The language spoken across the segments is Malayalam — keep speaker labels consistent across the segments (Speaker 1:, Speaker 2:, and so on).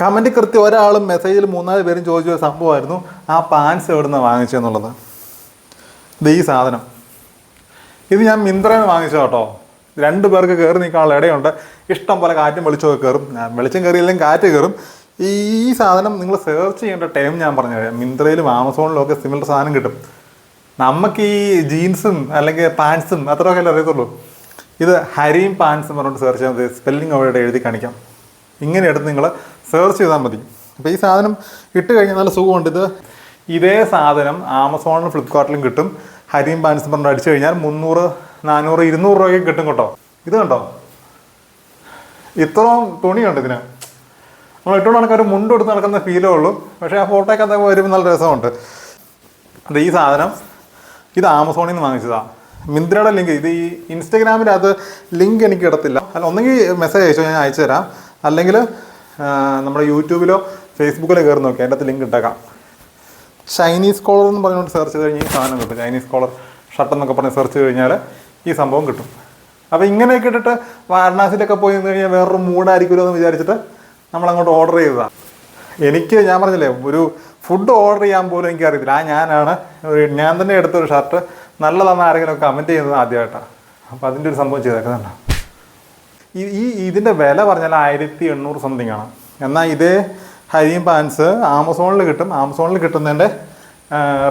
Speaker 1: കമന്റ് കൃത്യം ഒരാളും മെസ്സേജിൽ മൂന്നാൽ പേരും ചോദിച്ച സംഭവമായിരുന്നു. ആ പാൻസ് എവിടെ നിന്ന് വാങ്ങിച്ചെന്നുള്ളത് ഇത് ഈ സാധനം. ഇത് ഞാൻ മിന്ത്രയിൽ നിന്ന് വാങ്ങിച്ചത് കേട്ടോ. രണ്ട് പേർക്ക് കയറി നിൽക്കാനുള്ള ഇടയുണ്ട്. ഇഷ്ടം പോലെ കാറ്റും വെളിച്ചമൊക്കെ കയറും വെളിച്ചം കയറിയില്ലെങ്കിൽ കാറ്റ് കയറും ഈ സാധനം നിങ്ങൾ സെർച്ച് ചെയ്യേണ്ട ടൈം ഞാൻ പറഞ്ഞു തരാം. മിന്ത്രയിലും ആമസോണിലും ഒക്കെ സിമിലർ സാധനം കിട്ടും. നമുക്ക് ഈ ജീൻസും അല്ലെങ്കിൽ പാൻസും അത്രയൊക്കെ അല്ലേ അറിയത്തുള്ളൂ. ഇത് ഹരിയും പാൻസും പറഞ്ഞുകൊണ്ട് സെർച്ച് ചെയ്യാൻ സ്പെല്ലിംഗ് അവിടെ എഴുതി കാണിക്കാം. ഇങ്ങനെ നിങ്ങൾ സെർച്ച് ചെയ്താൽ മതി. അപ്പോൾ ഈ സാധനം ഇട്ട് കഴിഞ്ഞാൽ നല്ല സുഖമുണ്ട്. ഇത് ഇതേ സാധനം ആമസോണിലും ഫ്ലിപ്കാർട്ടിലും കിട്ടും. ഹരിയും പാൻസും പറഞ്ഞു അടിച്ചു കഴിഞ്ഞാൽ മുന്നൂറ് നാനൂറ് ഇരുന്നൂറ് രൂപയ്ക്ക് കിട്ടും കേട്ടോ. ഇത് കണ്ടോ? ഇത്രയും തുണിയുണ്ട് ഇതിന്. നമ്മൾ ഇട്ടുകൊണ്ട് നടക്കാൻ ഒരു മുണ്ട് എടുത്ത് നടക്കുന്ന ഫീലേ ഉള്ളൂ. പക്ഷേ ആ ഫോട്ടോയ്ക്ക് അതൊക്കെ വരുമ്പോൾ നല്ല രസമുണ്ട്. അത് ഈ സാധനം ഇത് ആമസോണിൽ നിന്ന് വാങ്ങിച്ചതാണ് മിന്ത്രയുടെ ലിങ്ക് ഇത് ഈ ഇൻസ്റ്റഗ്രാമിൽ അത് ലിങ്ക് എനിക്ക് ഇടത്തില്ല. അല്ല ഒന്നെങ്കിൽ മെസ്സേജ് അയച്ചോ? ഞാൻ അയച്ചു തരാം അല്ലെങ്കിൽ നമ്മുടെ യൂട്യൂബിലോ ഫേസ്ബുക്കിലോ കയറി നോക്കി. അതിന്റെ ലിങ്ക് ഇട്ടേക്കാം. ചൈനീസ് കോളർ എന്ന് പറഞ്ഞുകൊണ്ട് സെർച്ച് ചെയ്ത് കഴിഞ്ഞാൽ ഈ സാധനം കിട്ടും. ചൈനീസ് കോളർ ഷർട്ട് എന്നൊക്കെ പറഞ്ഞ് സെർച്ച് കഴിഞ്ഞാൽ ഈ സംഭവം കിട്ടും. അപ്പോൾ ഇങ്ങനെയൊക്കെ ഇട്ടിട്ട് വാരണാസിയിലൊക്കെ പോയി നിന്ന് കഴിഞ്ഞാൽ വേറൊരു മൂഡായിരിക്കുമല്ലോ എന്ന് വിചാരിച്ചിട്ട് നമ്മളങ്ങോട്ട് ഓർഡർ ചെയ്തതാണ് എനിക്ക് ഞാൻ പറഞ്ഞില്ലേ ഒരു ഫുഡ് ഓർഡർ ചെയ്യാൻ പോലും എനിക്ക് അറിയത്തില്ല. ആ ഞാനാണ് ഒരു- ഞാൻ തന്നെ എടുത്തൊരു ഷർട്ട് നല്ലതാണെന്ന് ആരെങ്കിലും കമന്റ് ചെയ്യുന്നത് ആദ്യമായിട്ടാണ്. അപ്പോൾ അതിന്റെ ഒരു സംഭവം ചെയ്തേക്കുന്നുണ്ട്. ഈ ഇതിന്റെ വില പറഞ്ഞാൽ ആയിരത്തി എണ്ണൂറ് സംതിങ് ആണ്. എന്നാൽ ഇതേ ഹരിയും പാൻസ് ആമസോണിൽ കിട്ടും. ആമസോണിൽ കിട്ടുന്നതിന്റെ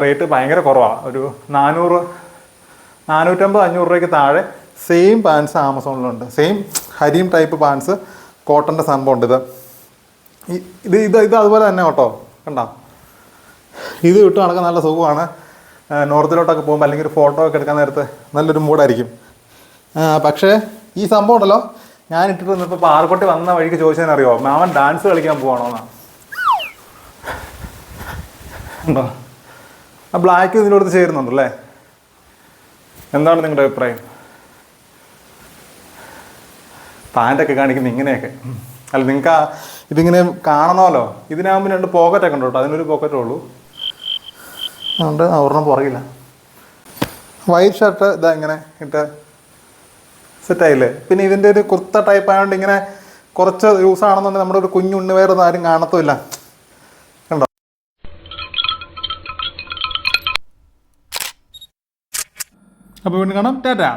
Speaker 1: റേറ്റ് ഭയങ്കര കുറവാണ്. ഒരു നാനൂറ് നാനൂറ്റമ്പത് അഞ്ഞൂറ് രൂപയ്ക്ക് താഴെ സെയിം പാൻസ് ആമസോണിലുണ്ട്. സെയിം ഹരിയും ടൈപ്പ് പാൻസ് കോട്ടന്റെ സംഭവം ഉണ്ട് ഇത് ഇത് ഇത് ഇത് അതുപോലെ തന്നെ കേട്ടോ. കണ്ടോ? ഇത് ഇട്ട് നടക്കാൻ നല്ല സുഖമാണ്. നോർത്തിലോട്ടൊക്കെ പോകുമ്പോൾ അല്ലെങ്കിൽ ഒരു ഫോട്ടോ ഒക്കെ എടുക്കാൻ നേരത്ത് നല്ലൊരു മൂഡായിരിക്കും പക്ഷേ ഈ സംഭവം ഉണ്ടല്ലോ. ഞാൻ ഇട്ടിട്ട് വന്നപ്പോൾ പാറക്കുട്ടി വന്ന വഴിക്ക് ചോദിച്ചതിനറിയോ? മാമൻ ഡാൻസ് കളിക്കാൻ പോകണമെന്നാണ് ആ ബ്ലാക്ക് ഇതിനോട് ചേരുന്നുണ്ടല്ലേ? എന്താണ് നിങ്ങളുടെ അഭിപ്രായം? പാന്റൊക്കെ കാണിക്കുന്ന ഇങ്ങനെയൊക്കെ. അല്ല നിങ്ങൾക്ക് ആ ഇതിങ്ങനെ കാണണമല്ലോ ഇതിനാകുമ്പോൾ രണ്ട് പോക്കറ്റൊക്കെ ഉണ്ട് കേട്ടോ അതിനൊരു പോക്കറ്റേ ഉള്ളൂ. അതുകൊണ്ട് ഒരെണ്ണം പുറകില്ല വൈറ്റ് ഷർട്ട് ഇതാ ഇങ്ങനെ ഇട്ട് സെറ്റായില്ലേ? പിന്നെ ഇതിന്റെ ഒരു കുർത്ത ടൈപ്പ് ആയതുകൊണ്ട് ഇങ്ങനെ കുറച്ച് യൂസ് ആണെന്നുണ്ടെങ്കിൽ നമ്മുടെ ഒരു കുഞ്ഞു വേറെ ആരും കാണത്തുമില്ല. കണ്ടോ? അപ്പോൾ വീണ്ടും കാണാം. ടാറ്റാ.